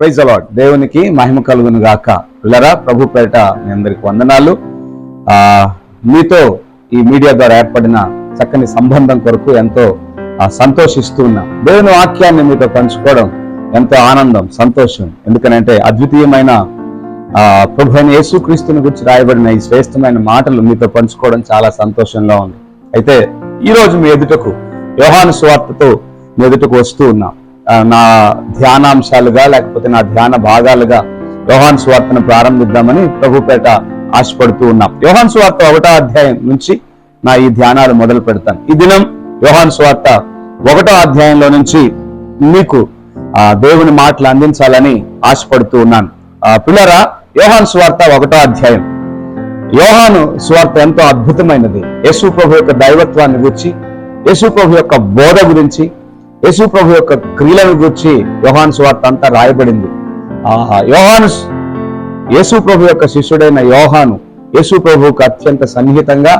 Praise అలాడ్ దేవునికి మహిమ కలుగును గాక. పిల్లరా ప్రభు పేట మీ అందరికి వందనాలు. ఆ మీతో ఈ మీడియా ద్వారా ఏర్పడిన చక్కని సంబంధం కొరకు ఎంతో సంతోషిస్తూ ఉన్నా. దేవుని వాక్యాన్ని మీతో పంచుకోవడం ఎంతో ఆనందం సంతోషం. ఎందుకనంటే అద్వితీయమైన ఆ ప్రభు అయిన యేసుక్రీస్తుని గురించి రాయబడిన ఈ శ్రేష్టమైన మాటలు మీతో పంచుకోవడం చాలా సంతోషంగా ఉంది. అయితే ఈ రోజు మీ ఎదుటకు యోహాను స్వార్థతో మీ ఎదుటకు వస్తూ ఉన్నాం. నా ధ్యానాంశాలుగా లేకపోతే నా ధ్యాన భాగాలుగా యోహాన్ సువార్తను ప్రారంభిద్దామని ప్రభుపేట ఆశపడుతూ ఉన్నాం. యోహాన్ సువార్త ఒకటో అధ్యాయం నుంచి నా ఈ ధ్యానాలు మొదలు పెడతాను. ఈ దినం యోహాన్ సువార్త ఒకటో అధ్యాయంలో నుంచి మీకు ఆ దేవుని మాటలు అందించాలని ఆశపడుతూ ఉన్నాను. ఆ పిల్లరా యోహాన్ స్వార్త ఒకటో అధ్యాయం. యోహాను స్వార్త ఎంతో అద్భుతమైనది. యేసు ప్రభు యొక్క దైవత్వాన్ని గురించి యేసు ప్రభు యొక్క బోధ గురించి యేసు ప్రభు యొక్క క్రియలను గురించి యోహాను సువార్త అంతా రాయబడింది. ఆహా యోహాను యేసు ప్రభు యొక్క శిష్యుడైన యోహాను యేసు ప్రభువుకు అత్యంత సన్నిహితంగా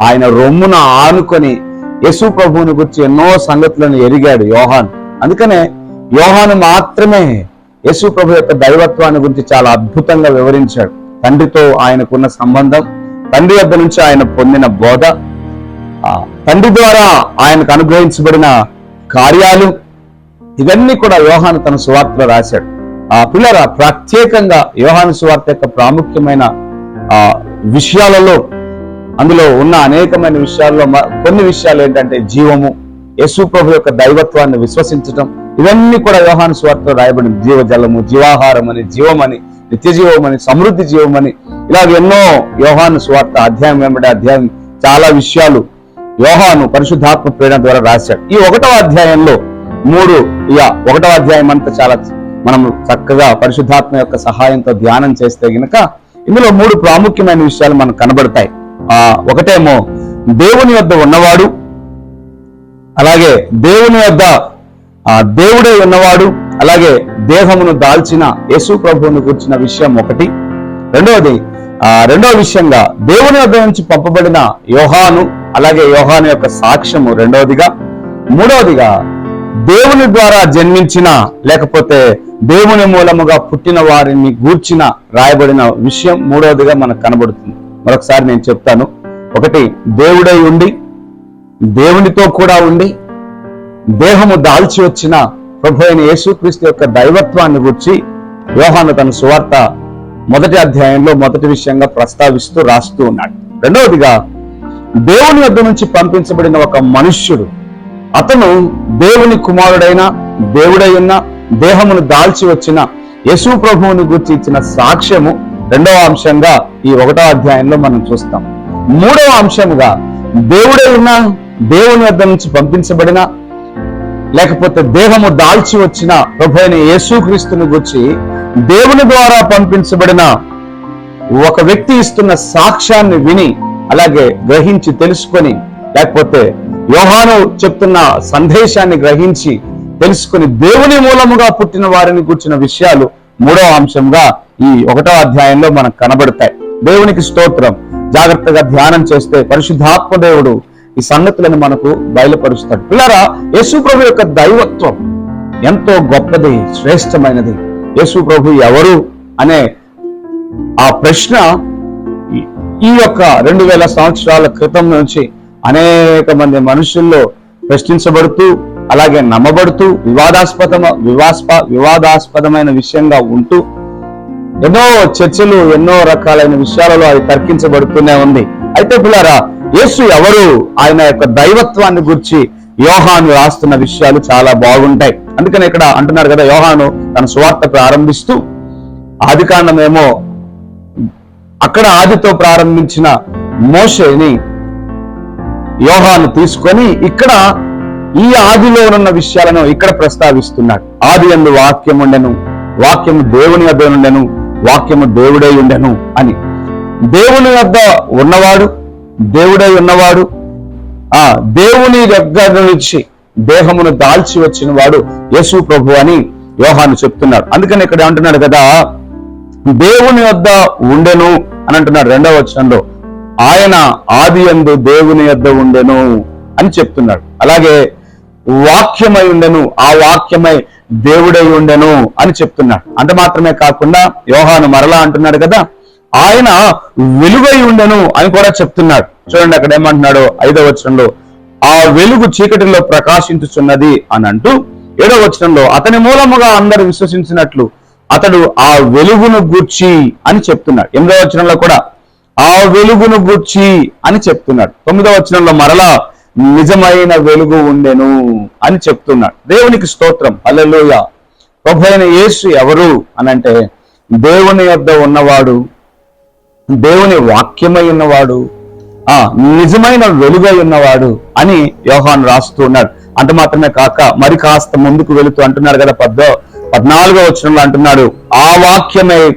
ఆయన రొమ్మున ఆనుకొని యేసు ప్రభువుని గురించి ఎన్నో సంగతులను ఎరిగాడు యోహాన్. అందుకనే యోహాను మాత్రమే యేసు ప్రభు యొక్క దైవత్వాన్ని గురించి చాలా అద్భుతంగా వివరించాడు. తండ్రితో ఆయనకున్న సంబంధం తండ్రి వద్ద నుంచి ఆయన పొందిన బోధ తండ్రి ద్వారా ఆయనకు అనుగ్రహించబడిన కార్యాలు ఇవన్నీ కూడా యోహాను తన సువార్తలో రాశాడు. ఆ పిల్లర ప్రత్యేకంగా యోహాను సువార్త యొక్క ప్రాముఖ్యమైన ఆ విషయాలలో అందులో ఉన్న అనేకమైన విషయాల్లో కొన్ని విషయాలు ఏంటంటే జీవము యశు ప్రభు యొక్క దైవత్వాన్ని విశ్వసించటం ఇవన్నీ కూడా యోహాను సువార్తలో రాయబడింది జీవజలము జీవాహారం అని జీవమని నిత్య జీవమని సమృద్ధి జీవమని ఇలాగ ఎన్నో యోహాను స్వార్థ అధ్యాయం వెంబడి అధ్యాయం చాలా విషయాలు యోహాను పరిశుద్ధాత్మ ప్రేరణ ద్వారా రాశాడు. ఈ ఒకటవ అధ్యాయంలో మూడు ఇక ఒకటవ అధ్యాయం అంతా చాలా మనం చక్కగా పరిశుద్ధాత్మ యొక్క సహాయంతో ధ్యానం చేస్తే గనక ఇందులో మూడు ప్రాముఖ్యమైన విషయాలు మనకు కనబడతాయి. ఆ ఒకటేమో దేవుని వద్ద ఉన్నవాడు అలాగే దేవుని వద్ద ఆ దేవుడే ఉన్నవాడు అలాగే దేహమును దాల్చిన యేసు ప్రభువును కూర్చిన విషయం ఒకటి. రెండవది రెండవ విషయంగా దేవుని వద్ద నుంచి పంపబడిన యోహాను అలాగే యోహాను యొక్క సాక్ష్యము రెండవదిగా మూడవదిగా దేవుని ద్వారా జన్మించిన లేకపోతే దేవుని మూలముగా పుట్టిన వారిని గూర్చిన రాయబడిన విషయం మూడవదిగా మనకు కనబడుతుంది. మరొకసారి నేను చెప్తాను. ఒకటి దేవుడై ఉండి దేవునితో కూడా ఉండి దేహము దాల్చి వచ్చిన ప్రభు అయిన యేసుక్రీస్తు యొక్క దైవత్వాన్ని గురించి యోహాను తన సువార్త మొదటి అధ్యాయంలో మొదటి విషయంగా ప్రస్తావిస్తూ రాస్తూ ఉన్నాడు. రెండవదిగా దేవుని వద్ద నుంచి పంపించబడిన ఒక మనుష్యుడు అతను దేవుని కుమారుడైన దేవుడైన దేహమును దాల్చి వచ్చిన యశు ప్రభువుని గురించి ఇచ్చిన సాక్ష్యము రెండవ అంశంగా ఈ ఒకటో అధ్యాయంలో మనం చూస్తాం. మూడవ అంశముగా దేవుడై ఉన్న దేవుని వద్ద నుంచి పంపించబడిన లేకపోతే దేహము దాల్చి వచ్చిన ప్రభు అయిన యేసుక్రీస్తుని గురించి దేవుని ద్వారా పంపించబడిన ఒక వ్యక్తి ఇస్తున్న సాక్ష్యాన్ని విని అలాగే గ్రహించి తెలుసుకొని లేకపోతే యోహాను చెప్తున్న సందేశాన్ని గ్రహించి తెలుసుకొని దేవుని మూలముగా పుట్టిన వారిని కూర్చున్న విషయాలు మూడవ అంశంగా ఈ ఒకటో అధ్యాయంలో మనకు కనబడతాయి. దేవునికి స్తోత్రం. జాగ్రత్తగా ధ్యానం చేస్తే పరిశుద్ధాత్మ దేవుడు ఈ సంగతులను మనకు బయలుపరుస్తాడు. పిల్లరా యేసు ప్రభు యొక్క దైవత్వం ఎంతో గొప్పది శ్రేష్టమైనది. యేసు ప్రభు ఎవరు అనే ఆ ప్రశ్న ఈ- యొక్క రెండు వేల సంవత్సరాల క్రితం నుంచి అనేక మంది మనుషుల్లో ప్రశ్నించబడుతూ అలాగే నమ్మబడుతూ వివాదాస్పదమ వివాస్ప వివాదాస్పదమైన విషయంగా ఉంటూ ఎన్నో చర్చలు ఎన్నో రకాలైన విషయాలలో అది తర్కించబడుతూనే ఉంది. అయితే పిల్లారా యేసు ఎవరు? ఆయన యొక్క దైవత్వాన్ని గురించి యోహాను రాస్తున్న విషయాలు చాలా బాగుంటాయి. అందుకని ఇక్కడ అంటున్నారు కదా యోహాను తన సువార్త ప్రారంభిస్తూ ఆది కాండమేమో అక్కడ ఆదితో ప్రారంభించిన మోషేని యోహాను తీసుకొని ఇక్కడ ఈ ఆదిలో ఉన్న విషయాలను ఇక్కడ ప్రస్తావిస్తున్నాడు. ఆది అందు వాక్యం ఉండెను వాక్యము దేవుని వద్ద ఉండెను వాక్యము దేవుడై ఉండెను అని. దేవుని వద్ద ఉన్నవాడు దేవుడై ఉన్నవాడు ఆ దేవుని దగ్గర నుంచి దేహమును దాల్చి వచ్చిన వాడు యేసు ప్రభు అని యోహాను చెప్తున్నాడు అందుకని ఇక్కడ అంటున్నాడు కదా దేవుని వద్ద ఉండెను అని అంటున్నాడు రెండవ వచనంలో. ఆయన ఆది ఎందు దేవుని వద్ద ఉండెను అని చెప్తున్నాడు. అలాగే వాక్యమై ఉండెను ఆ వాక్యమై దేవుడై ఉండెను అని చెప్తున్నాడు. అంత మాత్రమే కాకుండా యోహాను మరలా అంటున్నాడు కదా ఆయన వెలుగై ఉండెను అని కూడా చెప్తున్నాడు. చూడండి అక్కడ ఏమంటున్నాడు ఐదవ వచనంలో. ఆ వెలుగు చీకటిలో ప్రకాశించుచున్నది అని అంటూ ఏడో వచనంలో అతని మూలముగా అందరూ విశ్వసించినట్లు అతడు ఆ వెలుగును గూర్చి అని చెప్తున్నాడు. ఎనిమిదో వచనంలో కూడా ఆ వెలుగును గూర్చి అని చెప్తున్నాడు. తొమ్మిదో వచనంలో మరలా నిజమైన వెలుగు ఉండెను అని చెప్తున్నాడు. దేవునికి స్తోత్రం. అల్లెలుయ ప్రభు అయిన యేసు ఎవరు అనంటే దేవుని యొద్ద ఉన్నవాడు దేవుని వాక్యమై ఉన్నవాడు ఆ నిజమైన వెలుగై ఉన్నవాడు అని యోహాన్ రాస్తూ ఉన్నాడు. అంత మాత్రమే కాక మరి కాస్త ముందుకు వెళుతూ అంటున్నాడు కదా పద్దో పద్నాలుగో వచనంలో అంటున్నాడు ఆ వాక్యమే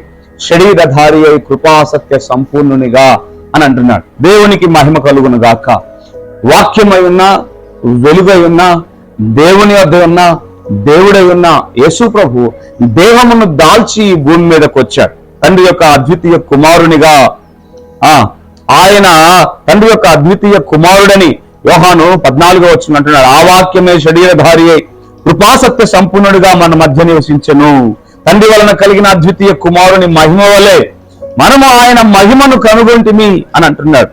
శరీరధారి అయి కృపాసత్య సంపూర్ణునిగా అని అంటున్నాడు. దేవునికి మహిమ కలుగును గాక. వాక్యమై ఉన్న వెలుగై ఉన్న దేవుని వద్ద ఉన్న దేవుడై ఉన్న యేసు ప్రభు దేహమును దాల్చి ఈ భూమి మీదకి వచ్చాడు తండ్రి యొక్క అద్వితీయ కుమారునిగా ఆ ఆయన తండ్రి యొక్క అద్వితీయ కుమారుడని యోహాను పద్నాలుగో వచ్చిన అంటున్నాడు. ఆ వాక్యమే శరీరధారి అయి కృపాసత్య సంపూర్ణుడిగా మన మధ్య నివసించను. తండ్రి వలన కలిగిన అద్వితీయ కుమారుని మహిమ వలె మనము ఆయన మహిమను కనుగొంటిమి అని అంటున్నాడు.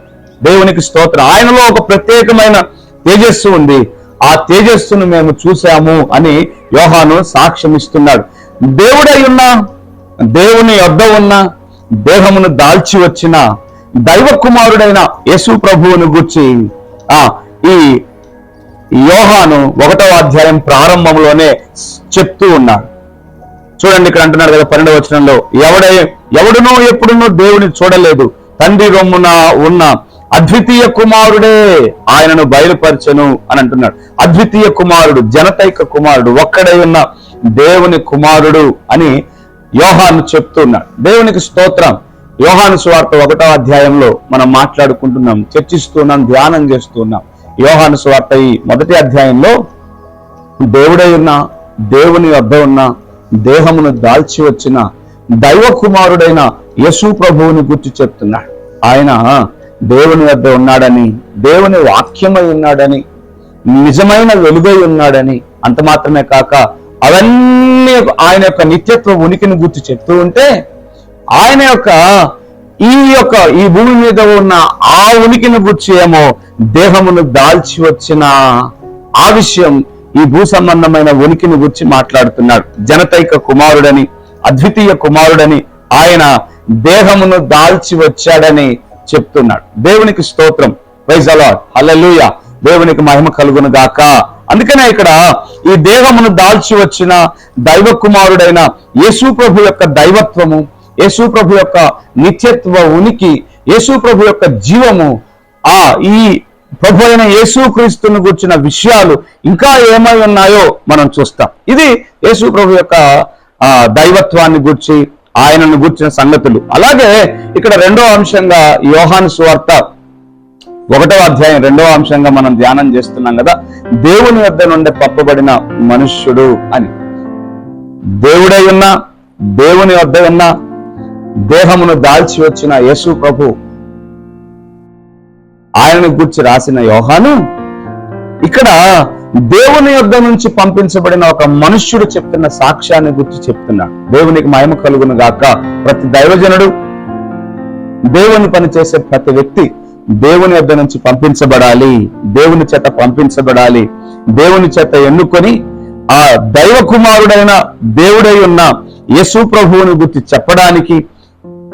దేవునికి స్తోత్రం. ఆయనలో ఒక ప్రత్యేకమైన తేజస్సు ఉంది. ఆ తేజస్సును మేము చూసాము అని యోహాను సాక్ష్యం ఇస్తున్నాడు. దేవుడై ఉన్న దేవుని యొద్ద ఉన్న దేహమును దాల్చి వచ్చిన దైవ కుమారుడైన యేసు ప్రభువును గుర్చి ఆ ఈ యోహాను ఒకటవ అధ్యాయం ప్రారంభంలోనే చెప్తూ ఉన్నాడు చూడండి ఇక్కడ అంటున్నాడు కదా పన్నెండవ వచనంలో ఎవడే ఎవడునో ఎప్పుడునో దేవుని చూడలేదు తండ్రి రొమ్మున ఉన్న అద్వితీయ కుమారుడే ఆయనను బయలుపరచను అని అంటున్నాడు. అద్వితీయ కుమారుడు జనతైక కుమారుడు ఒక్కడై ఉన్న దేవుని కుమారుడు అని యోహాను చెప్తున్నాడు దేవునికి స్తోత్రం. యోహాను స్వార్త ఒకటో అధ్యాయంలో మనం మాట్లాడుకుంటున్నాం చర్చిస్తున్నాం ధ్యానం చేస్తున్నాం. యోహాను స్వార్త ఈ మొదటి అధ్యాయంలో దేవుడై ఉన్న దేవుని వద్ద ఉన్న దేహమును దాల్చి వచ్చిన దైవ కుమారుడైన యశు ప్రభువుని గుర్తు చెప్తున్నాడు ఆయన దేవుని వద్ద ఉన్నాడని దేవుని వాక్యమై ఉన్నాడని నిజమైన వెలుగై ఉన్నాడని అంత మాత్రమే కాక అవన్నీ ఆయన యొక్క నిత్యత్వ ఉనికిని గుర్తు చెప్తూ ఉంటే ఆయన యొక్క ఈ యొక్క ఈ భూమి మీద ఉన్న ఆ ఉనికిని గుర్చి ఏమో దేహమును దాల్చి వచ్చిన ఆ విషయం ఈ భూ సంబంధమైన ఉనికిని గురించి మాట్లాడుతున్నాడు. జనతైక కుమారుడని అద్వితీయ కుమారుడని ఆయన దేహమును దాల్చి వచ్చాడని చెప్తున్నాడు. దేవునికి స్తోత్రం. ప్రైజ్ అలాడ్ హలలుయ దేవునికి మహిమ కలుగును గాక. అందుకనే ఇక్కడ ఈ దేహమును దాల్చి వచ్చిన దైవ కుమారుడైన యేసు ప్రభు యొక్క దైవత్వము యేసు ప్రభు యొక్క నిత్యత్వ ఉనికి యేసు ప్రభు యొక్క జీవము ఆ ఈ ప్రభు అయిన యేసుక్రీస్తును గుర్చిన విషయాలు ఇంకా ఏమై ఉన్నాయో మనం చూస్తాం. ఇది యేసు ప్రభు యొక్క దైవత్వాన్ని గుర్చి ఆయనను గుర్చిన సంగతులు. అలాగే ఇక్కడ రెండో అంశంగా యోహాను సువార్త ఒకటో అధ్యాయం రెండవ అంశంగా మనం ధ్యానం చేస్తున్నాం కదా దేవుని వద్ద నుండి పప్పబడిన మనుష్యుడు అని. దేవుడై ఉన్న దేవుని వద్ద ఉన్న దేహమును దాల్చి వచ్చిన యేసు ప్రభు ఆయనను గుర్చి రాసిన యోహాను ఇక్కడ దేవుని యొద్ద నుంచి పంపించబడిన ఒక మనుష్యుడు చెప్తున్న సాక్ష్యాన్ని గుర్చి చెప్తున్నాడు. దేవునికి మహిమ కలుగును గాక. ప్రతి దైవజనుడు దేవుని పని చేసే ప్రతి వ్యక్తి దేవుని యొద్ద నుంచి పంపించబడాలి. దేవుని చేత పంపించబడాలి. దేవుని చేత ఎన్నుకొని ఆ దైవ కుమారుడైన దేవుడై ఉన్న యేసు ప్రభువుని గుర్తి చెప్పడానికి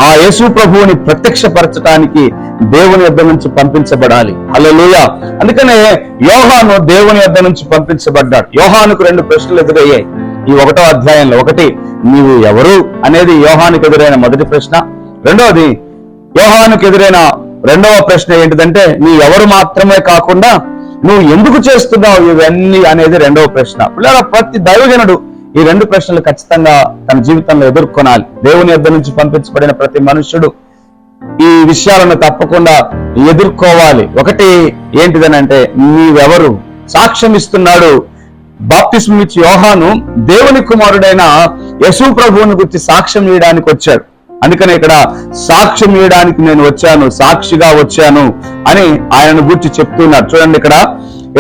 ఆ యేసు ప్రభువుని ప్రత్యక్షపరచడానికి దేవుని యొద్ద నుంచి పంపించబడాలి. హల్లెలూయా. అందుకనే యోహాను దేవుని యొద్ద నుంచి పంపించబడ్డాడు. యోహానుకు రెండు ప్రశ్నలు ఎదురయ్యాయి. ఈ ఒకటో అధ్యాయంలో ఒకటి నీవు ఎవరు? అనేది యోహానికి ఎదురైన మొదటి ప్రశ్న. రెండవది యోహానికి ఎదురైన రెండవ ప్రశ్న ఏంటిదంటే నీ ఎవరు మాత్రమే కాకుండా నువ్వు ఎందుకు చేస్తున్నావు ఇవన్నీ? అనేది రెండవ ప్రశ్న. పిల్లల ప్రతి దైవజనుడు ఈ రెండు ప్రశ్నలు ఖచ్చితంగా తన జీవితంలో ఎదుర్కొనాలి. దేవుని యొద్ద నుంచి పంపించబడిన ప్రతి మనుష్యుడు ఈ విషయాలను తప్పకుండా ఎదుర్కోవాలి. ఒకటి ఏంటిదనంటే నీవెవరు? సాక్ష్యం ఇస్తున్నాడు. బాప్తిస్మ ఇచ్చి యోహాను దేవుని కుమారుడైన యశు ప్రభువుని గురించి సాక్ష్యం ఇవ్వడానికి వచ్చాడు. అందుకనే ఇక్కడ సాక్ష్యం ఇవ్వడానికి నేను వచ్చాను సాక్షిగా వచ్చాను అని ఆయనను గురించి చెప్తున్నారు. చూడండి ఇక్కడ.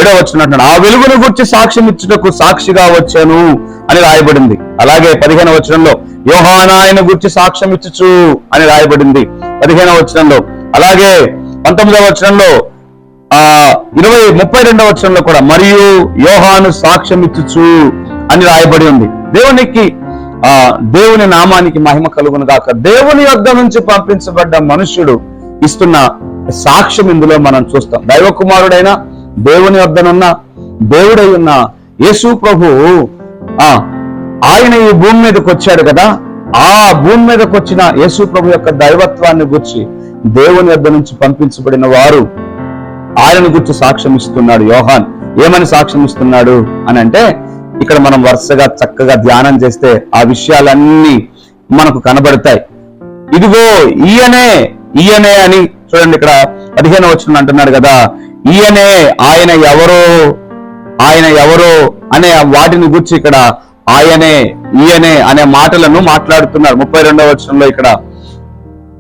ఏడో వచ్చిన ఆ వెలుగును గురించి సాక్ష్యం ఇచ్చుటకు సాక్షిగా వచ్చాను అని రాయబడింది. అలాగే పదిహేను వచనంలో యోహాన ఆయన గురించి సాక్ష్యం ఇచ్చుచు అని రాయబడింది. పదిహేనవ వచనంలో అలాగే పంతొమ్మిదవ వచనంలో ఆ ఇరవై ముప్పై రెండవ వచనంలో కూడా మరియు యోహాను సాక్ష్యం ఇచ్చుచు అని రాయబడి ఉంది. దేవునికి ఆ దేవుని నామానికి మహిమ కలుగును గాక. దేవుని యొద్ద నుంచి పంపించబడ్డ మనుష్యుడు ఇస్తున్న సాక్ష్యం ఇందులో మనం చూస్తాం. దైవ కుమారుడైనా దేవుని వద్దనున్న దేవుడై ఉన్న యేసు ప్రభు ఆ ఆయన ఈ భూమి మీదకి వచ్చాడు కదా ఆ భూమి మీదకి వచ్చిన యేసు ప్రభు యొక్క దైవత్వాన్ని గుర్చి దేవుని వద్ద నుంచి పంపించబడిన వారు ఆయనను గుర్చి సాక్ష్యం ఇస్తున్నాడు యోహాన్ ఏమని సాక్ష్యం ఇస్తున్నాడు అని అంటే ఇక్కడ మనం వరుసగా చక్కగా ధ్యానం చేస్తే ఆ విషయాలన్నీ మనకు కనబడతాయి. ఇదిగో ఈయనే ఈయనే అని చూడండి ఇక్కడ పదిహేను వచ్చిన అంటున్నాడు కదా ఈయనే ఆయన ఎవరో ఆయన ఎవరో అనే వాటిని గురించి ఇక్కడ ఆయనే ఈయనే అనే మాటలను మాట్లాడుతున్నారు. ముప్పై రెండవ వచనంలో ఇక్కడ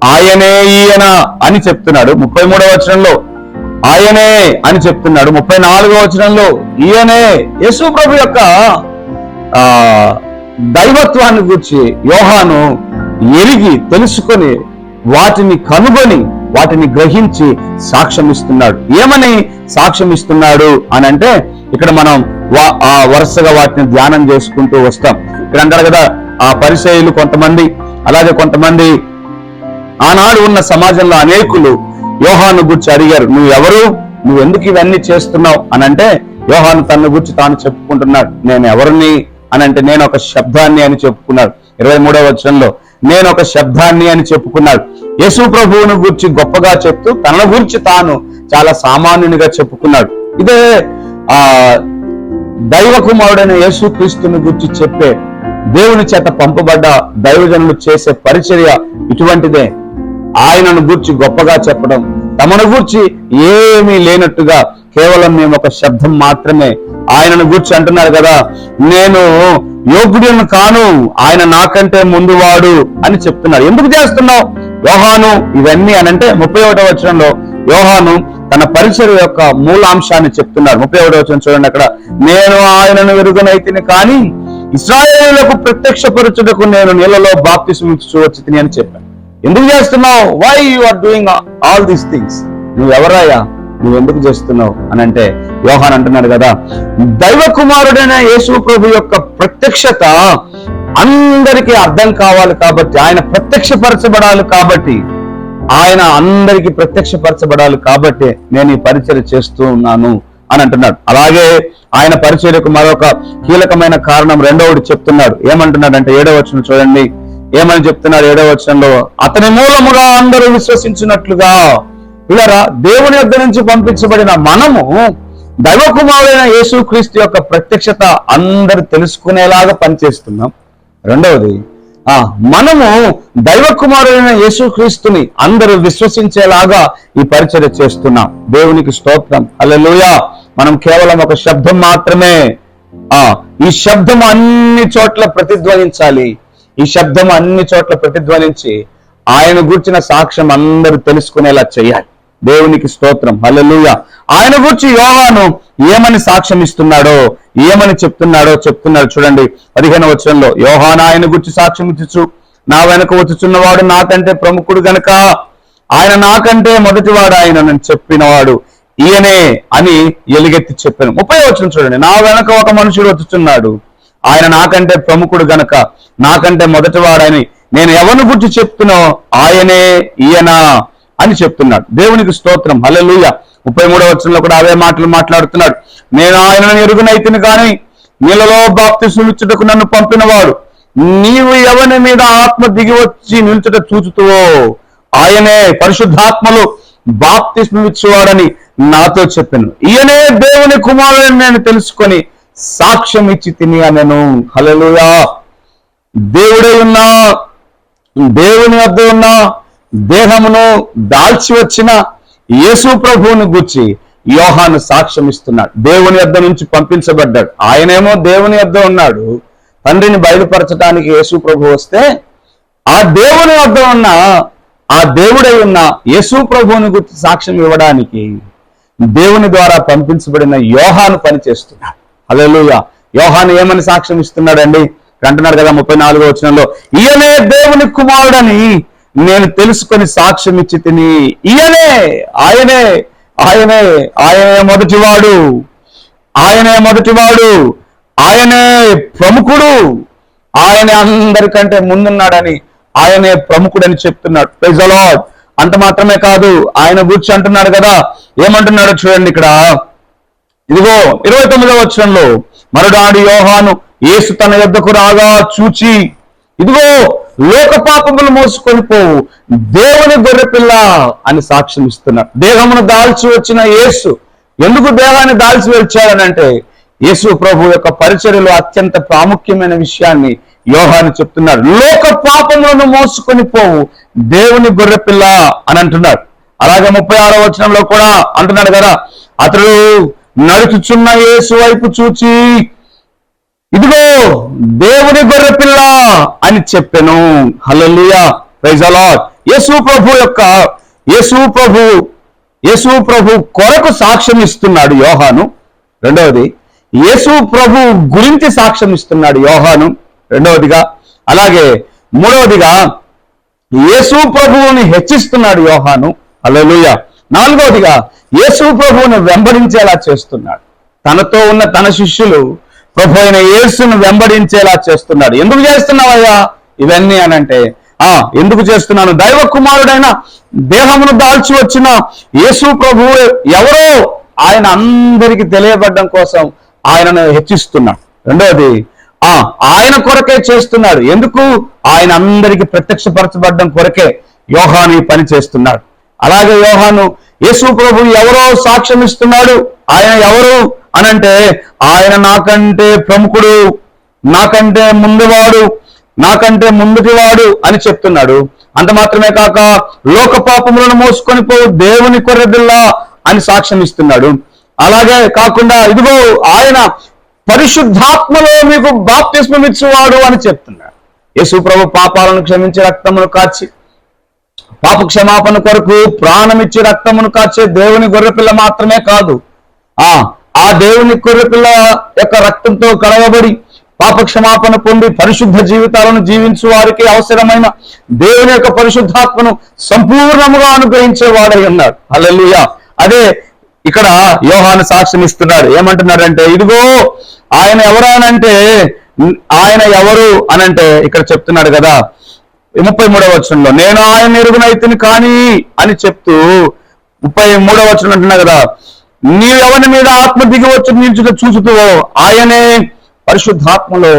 ఆయనే ఈయన అని చెప్తున్నాడు. ముప్పై మూడవ వచనంలో ఆయనే అని చెప్తున్నాడు. ముప్పై నాలుగవ వచనంలో ఈయనే యేసు ప్రభు యొక్క ఆ దైవత్వాన్ని గురించి యోహాను ఎరిగి తెలుసుకొని వాటిని కనుగొని వాటిని గ్రహించి సాక్ష్యం ఇస్తున్నాడు ఏమని సాక్ష్యం ఇస్తున్నాడు అని అంటే ఇక్కడ మనం వా- ఆ వరుసగా వాటిని ధ్యానం చేసుకుంటూ వస్తాం. ఇక్కడ అంటారు కదా ఆ పరిచయులు కొంతమంది అలాగే కొంతమంది ఆనాడు ఉన్న సమాజంలో అనేకులు యోహాను గురించి అడిగారు నువ్వు ఎవరు నువ్వు ఎందుకు ఇవన్నీ చేస్తున్నావు? అని అంటే యోహాను తన గురించి తాను చెప్పుకుంటున్నాడు. నేను ఎవరిని అని అంటే నేను ఒక శబ్దాన్ని అని చెప్పుకున్నాడు. ఇరవై మూడవ వచనంలో నేను ఒక శబ్దాన్ని అని చెప్పుకున్నాడు. యేసు ప్రభువును గురించి గొప్పగా చెప్తూ తన గురించి తాను చాలా సామాన్యునిగా చెప్పుకున్నాడు. ఇదే ఆ దైవ కుమారుడైన యేసు క్రీస్తుని గురించి చెప్పే దేవుని చేత పంపబడ్డ దైవజనులు చేసే పరిచర్య ఇటువంటిదే. ఆయనను గూర్చి గొప్పగా చెప్పడం తమను గూర్చి ఏమీ లేనట్టుగా కేవలం మేము ఒక శబ్దం మాత్రమే ఆయనను గూర్చి అంటున్నారు కదా. నేను యోగ్యుడిని కాను ఆయన నాకంటే ముందువాడు అని చెప్తున్నారు. ఎందుకు చేస్తున్నావు? యోహాను ఇవన్నీ అని అంటే ముప్పై ఒకటో వచనంలో యోహాను తన పరిచయం యొక్క మూలాంశాన్ని చెప్తున్నారు. ముప్పై ఒకటో వచనం చూడండి అక్కడ. నేను ఆయనను ఎరుగనైతిని కానీ ఇస్రాయేళ్ళకు ప్రత్యక్షపరచుటకు నేను నీళ్ళలో బాప్తి వచ్చి తిని అని చెప్పాను. ఎందుకు చేస్తున్నావు? Why you are doing all these things నువ్వు ఎవరాయా నువ్వు ఎందుకు చేస్తున్నావు అని అంటే యోహాన్ అంటున్నాడు కదా దైవ కుమారుడైన యేసు ప్రభు యొక్క ప్రత్యక్షత అందరికీ అర్థం కావాలి కాబట్టి ఆయన ప్రత్యక్షపరచబడాలి కాబట్టి ఆయన అందరికీ ప్రత్యక్షపరచబడాలి కాబట్టి నేను ఈ పరిచయం చేస్తూ ఉన్నాను అని అంటున్నాడు. అలాగే ఆయన పరిచర్యకు మరొక కీలకమైన కారణం రెండవది చెప్తున్నాడు. ఏమంటున్నాడు అంటే ఏడవ వచనం చూడండి. ఏమని చెప్తున్నారు ఏడవ వచనంలో అతని మూలముగా అందరూ విశ్వసించినట్లుగా ఇలా దేవుని యొద్ద నుంచి పంపించబడిన మనము దైవ కుమారుడైన యేసుక్రీస్తు యొక్క ప్రత్యక్షత అందరు తెలుసుకునేలాగా పనిచేస్తున్నాం. రెండవది ఆ మనము దైవ కుమారుడైన యేసుక్రీస్తుని అందరూ విశ్వసించేలాగా ఈ పరిచర్య చేస్తున్నాం. దేవునికి స్తోత్రం. హల్లెలూయా. మనం కేవలం ఒక శబ్దం మాత్రమే. ఆ ఈ శబ్దం అన్ని చోట్ల ప్రతిధ్వనించాలి. ఈ శబ్దం అన్ని చోట్ల ప్రతిధ్వనించి ఆయన గురించిన సాక్ష్యం అందరూ తెలుసుకునేలా చేయాలి. దేవునికి స్తోత్రం. హలలుయ ఆయన గురించి యోహాను ఏమని సాక్ష్యం ఇస్తున్నాడో ఏమని చెప్తున్నాడో చెప్తున్నాడు చూడండి. పదిహేను వచనంలో యోహాను ఆయన గురించి సాక్ష్యం ఇచ్చు నా వెనక వచ్చుచున్నవాడు నాకంటే ప్రముఖుడు గనక. ఆయన నాకంటే మొదటివాడు ఆయన నేను చెప్పినవాడు ఈయనే అని ఎలుగెత్తి చెప్పాను. ముప్పై వచనం చూడండి. నా వెనక ఒక మనుషుడు వచ్చుచున్నాడు. ఆయన నాకంటే ప్రముఖుడు గనక నాకంటే మొదటివాడని నేను ఎవరిని గురించి చెప్తున్నా ఆయనే ఈయన. అని చెప్తున్నాడు. దేవునికి స్తోత్రం. హలలుయ ముప్పై మూడవ వచనంలో కూడా అవే మాటలు మాట్లాడుతున్నాడు. నేను ఆయనను ఎరుగునైతిని కానీ నీళ్ళలో బాప్తిస్మిచ్చుటకు నన్ను పంపినవాడు. నీవు ఎవరి మీద ఆత్మ దిగి వచ్చి నిలుచుట చూచుతువో ఆయనే పరిశుద్ధాత్మలు బాప్తిస్మిచ్చువాడని నాతో చెప్పాను. ఈయనే దేవుని కుమారుని నేను తెలుసుకొని సాక్ష్యం ఇచ్చి తిని అనను. హలలుయా దేవుడే ఉన్నా దేవుని వద్ద ఉన్న దేహమును దాల్చి వచ్చిన యేసు ప్రభువుని గుర్చి యోహాను సాక్ష్యం ఇస్తున్నాడు దేవుని వద్ద నుంచి పంపించబడ్డాడు. ఆయనేమో దేవుని వద్ద ఉన్నాడు. తండ్రిని బయలుపరచడానికి యేసు ప్రభు వస్తే ఆ దేవుని వద్ద ఉన్న ఆ దేవుడై ఉన్న యేసు ప్రభువుని గుర్తి సాక్ష్యం ఇవ్వడానికి దేవుని ద్వారా పంపించబడిన యోహాను పనిచేస్తున్నాడు హల్లెలూయ. యోహాను ఏమని సాక్ష్యం ఇస్తున్నాడండి? అంటున్నాడు కదా ముప్పై నాలుగో వచనంలో. ఈయనే దేవుని కుమారుడని నేను తెలుసుకొని సాక్ష్యం ఇచ్చి తిని ఈయనే ఆయనే ఆయనే ఆయనే మొదటివాడు ఆయనే మొదటివాడు ఆయనే ప్రముఖుడు ఆయనే అందరికంటే ముందున్నాడని ఆయనే ప్రముఖుడని చెప్తున్నాడు. ప్రైజ్ లార్డ్ అంత మాత్రమే కాదు ఆయన గురించి అంటున్నాడు కదా. ఏమంటున్నాడో చూడండి ఇక్కడ. ఇదిగో ఇరవై తొమ్మిదవ వచనంలో మరుడాడి యోహాను యేసు తన యొద్దకు రాగా చూచి ఇదిగో లోక పాపములు మోసుకొని పోవు. దేవుని గొర్రెపిల్ల అని సాక్ష్యం ఇస్తున్నాడు దేహమును దాల్చి వచ్చిన యేసు ఎందుకు దేహాన్ని దాల్చి వచ్చాడనంటే యేసు ప్రభు యొక్క పరిచర్యలో అత్యంత ప్రాముఖ్యమైన విషయాన్ని యోహాన్ని చెప్తున్నాడు లోక పాపములను మోసుకొని పోవు. దేవుని గొర్రెపిల్ల అని అంటున్నాడు అలాగే ముప్పై ఆరో వచనంలో కూడా అంటున్నాడు కదా అతడు నడుచుచున్న యేసు వైపు చూచి ఇదిగో దేవుని గొర్రె పిల్ల అని చెప్పాను. హలలుయా ప్రైజ్ అలాట్ యేసు ప్రభు యొక్క యేసు ప్రభు యేసు ప్రభు కొరకు సాక్ష్యం ఇస్తున్నాడు యోహాను. రెండవది యేసు ప్రభు గురించి సాక్ష్యం ఇస్తున్నాడు యోహాను. రెండవదిగా అలాగే మూడవదిగా యేసు ప్రభువుని హెచ్చిస్తున్నాడు యోహాను. అలలుయ నాలుగవదిగా యేసు ప్రభువుని వెంబడించేలా చేస్తున్నాడు. తనతో ఉన్న తన శిష్యులు ప్రభు అయిన యేసును వెంబడించేలా చేస్తున్నాడు. ఎందుకు చేస్తున్నావయ్యా? ఇవన్నీ అనంటే ఆ ఎందుకు చేస్తున్నాను? దైవ కుమారుడైన దేహమును దాల్చి వచ్చిన యేసు ప్రభు ఎవరో ఆయన అందరికి తెలియబడడం కోసం ఆయనను హెచ్చిస్తున్నాడు. రెండవది ఆ ఆయన కొరకే చేస్తున్నాడు. ఎందుకు? ఆయన అందరికి ప్రత్యక్షపరచబడడం కొరకే యోహాను ఈ పని చేస్తున్నాడు. అలాగే యోహాను యేసు ప్రభు ఎవరో సాక్ష్యం ఇస్తున్నాడు ఆయన ఎవరు? అనంటే ఆయన నాకంటే ప్రముఖుడు నాకంటే ముందువాడు నాకంటే ముందుటివాడు అని చెప్తున్నాడు. అంత మాత్రమే కాక లోక పాపములను మోసుకొని పో దేవుని కొర్రదిల్లా అని సాక్ష్యం ఇస్తున్నాడు. అలాగే కాకుండా ఇదిగో ఆయన పరిశుద్ధాత్మలో మీకు బాప్తిస్మం ఇచ్చేవాడు అని చెప్తున్నాడు. యేసు ప్రభు పాపాలను క్షమించి రక్తమును కాచి పాప క్షమాపణ కొరకు ప్రాణమిచ్చి రక్తమును కాచే దేవుని గొర్రెపిల్ల మాత్రమే కాదు. ఆ ఆ దేవుని కొరకుల యొక్క రక్తంతో కడగబడి పాప క్షమాపణ పొంది పరిశుద్ధ జీవితాలను జీవించు వారికి అవసరమైన దేవుని యొక్క పరిశుద్ధాత్మను సంపూర్ణముగా అనుగ్రహించేవాడై ఉన్నాడు. హల్లెలూయా. అదే ఇక్కడ యోహాను సాక్ష్యం ఇస్తున్నాడు. ఏమంటున్నాడంటే ఇదిగో ఆయన ఎవరు అనంటే ఆయన ఎవరు అనంటే ఇక్కడ చెప్తున్నాడు కదా. ముప్పై మూడవ వచనంలో నేను ఆయన ఎరుగునైతిని కానీ అని చెప్తూ ముప్పై మూడవ వచనం అంటున్నా కదా. నీ ఎవరి మీద ఆత్మ దిగి వచ్చి నిల్చుట చూచుతూ ఆయనే పరిశుద్ధాత్మలో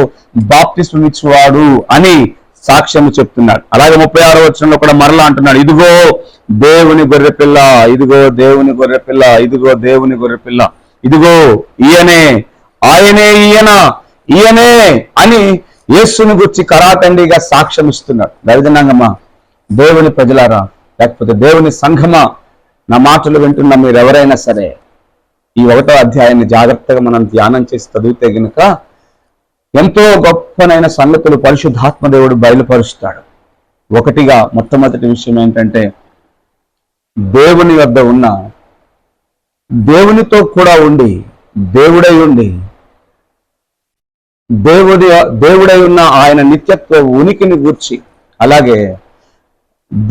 బాప్తిస్మిచ్చువాడు అని సాక్ష్యము చెప్తున్నాడు. అలాగే ముప్పై ఆరో వచనంలో కూడా మరలా అంటున్నాడు ఇదిగో దేవుని గొర్రె పిల్ల ఇదిగో దేవుని గొర్రె పిల్ల ఇదిగో దేవుని గొర్రె పిల్ల ఇదిగో ఈయనే ఆయనే ఈయన ఈయనే అని యేసుని గురించి కరాటండిగా సాక్ష్యం ఇస్తున్నాడు దరిద్రంగమ్మా దేవుని ప్రజలారా లేకపోతే దేవుని సంఘమా? నా మాటలు వింటున్న మీరు ఎవరైనా సరే ఈ ఒకటో అధ్యాయాన్ని జాగ్రత్తగా మనం ధ్యానం చేసి చదివితే గనుక ఎంతో గొప్పనైన సంగతులు పరిశుద్ధాత్మ దేవుడు బయలుపరుస్తాడు. ఒకటిగా మొట్టమొదటి విషయం ఏంటంటే దేవుని వద్ద ఉన్న దేవునితో కూడా ఉండి దేవుడై ఉండి దేవుడి దేవుడై ఉన్న ఆయన నిత్యత్వ ఉనికిని గూర్చి అలాగే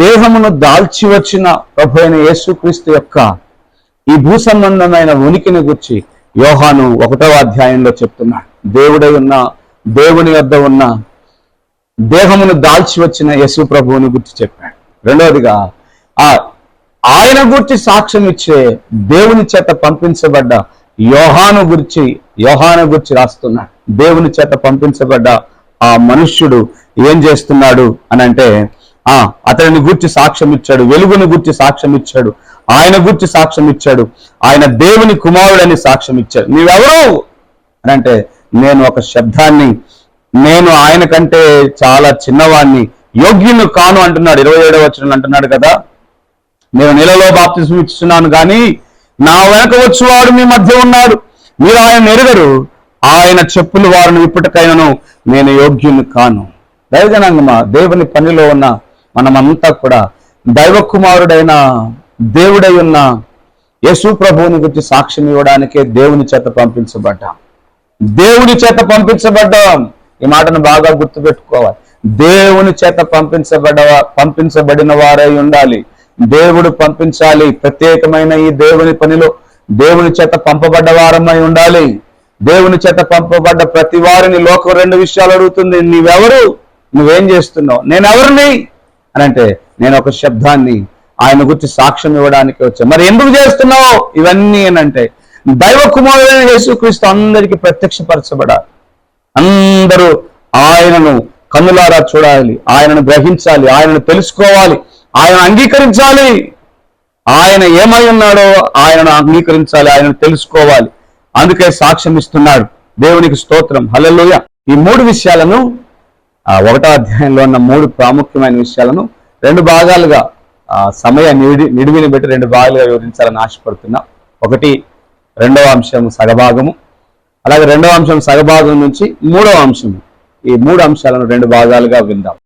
దేహమును దాల్చి వచ్చిన ప్రభు అయిన యేసుక్రీస్తు యొక్క ఈ భూ సంబంధమైన ఉనికిని గుర్చి యోహాను ఒకటవ అధ్యాయంలో చెప్తున్నాడు దేవుడై ఉన్న దేవుని వద్ద ఉన్న దేహమును దాల్చి వచ్చిన యశు ప్రభువుని గుర్చి చెప్పాడు. రెండవదిగా ఆ ఆయన గురించి సాక్ష్యం ఇచ్చే దేవుని చేత పంపించబడ్డ యోహాను గురించి యోహాను గురించి రాస్తున్నాడు దేవుని చేత పంపించబడ్డ ఆ మనుష్యుడు ఏం చేస్తున్నాడు అని అంటే ఆ అతడిని గుర్చి సాక్ష్యం ఇచ్చాడు వెలుగుని గుర్చి సాక్ష్యం ఇచ్చాడు. ఆయన గురించి సాక్ష్యం ఇచ్చాడు. ఆయన దేవుని కుమారుడని సాక్ష్యం ఇచ్చాడు. నీవెవరు అని అంటే నేను ఒక శబ్దాన్ని నేను ఆయన కంటే చాలా చిన్నవాణ్ణి యోగ్యుని కాను అంటున్నాడు. ఇరవై ఏడవ వచ్చిన అంటున్నాడు కదా. నేను నెలలో బాప్తిజం ఇస్తున్నాను కానీ నా వెనక వచ్చేవాడు మీ మధ్య ఉన్నాడు. మీరు ఆయన ఎరుగరు. ఆయన చెప్పులు వారిని ఇప్పటికైనాను నేను యోగ్యుని కాను. దైవజనాంగమా దేవుని పనిలో ఉన్న మనమంతా కూడా దైవ కుమారుడైన దేవుడై ఉన్న యేసు ప్రభువుని గురించి సాక్ష్యం ఇవ్వడానికే దేవుని చేత పంపించబడ్డాం. దేవుని చేత పంపించబడ్డాం. ఈ మాటను బాగా గుర్తుపెట్టుకోవాలి. దేవుని చేత పంపించబడ్డ పంపించబడిన వారై ఉండాలి. దేవుడు పంపించాలి. ప్రత్యేకమైన ఈ దేవుని పనిలో దేవుని చేత పంపబడ్డ వారమై ఉండాలి. దేవుని చేత పంపబడ్డ ప్రతి వారిని లోకం రెండు విషయాలు అడుగుతుంది. నీవెవరు? నువ్వేం చేస్తున్నావు? నేను ఎవరిని అని అంటే నేను ఒక శబ్దాన్ని ఆయన గురించి సాక్ష్యం ఇవ్వడానికి వచ్చాం. మరి ఎందుకు చేస్తున్నావు? ఇవన్నీ అంటే దైవ కుమారుడైన యేసుక్రీస్తు అందరికీ ప్రత్యక్షపరచబడాలి. అందరూ ఆయనను కన్నులారా చూడాలి ఆయనను గ్రహించాలి ఆయనను తెలుసుకోవాలి ఆయన అంగీకరించాలి. ఆయన ఏమై ఉన్నాడో ఆయనను అంగీకరించాలి ఆయనను తెలుసుకోవాలి. అందుకే సాక్ష్యం ఇస్తున్నాడు. దేవునికి స్తోత్రం. హలలోయ ఈ మూడు విషయాలను ఆ ఒకటో అధ్యాయంలో ఉన్న మూడు ప్రాముఖ్యమైన విషయాలను రెండు భాగాలుగా సమయ నిడి నిడివిని బట్టి రెండు భాగాలుగా వివరించాలని ఆశపడుతున్నా. ఒకటి రెండవ అంశం సగభాగము. అలాగే రెండవ అంశం సగభాగం నుంచి మూడవ అంశం ఈ మూడు అంశాలను రెండు భాగాలుగా విందాం.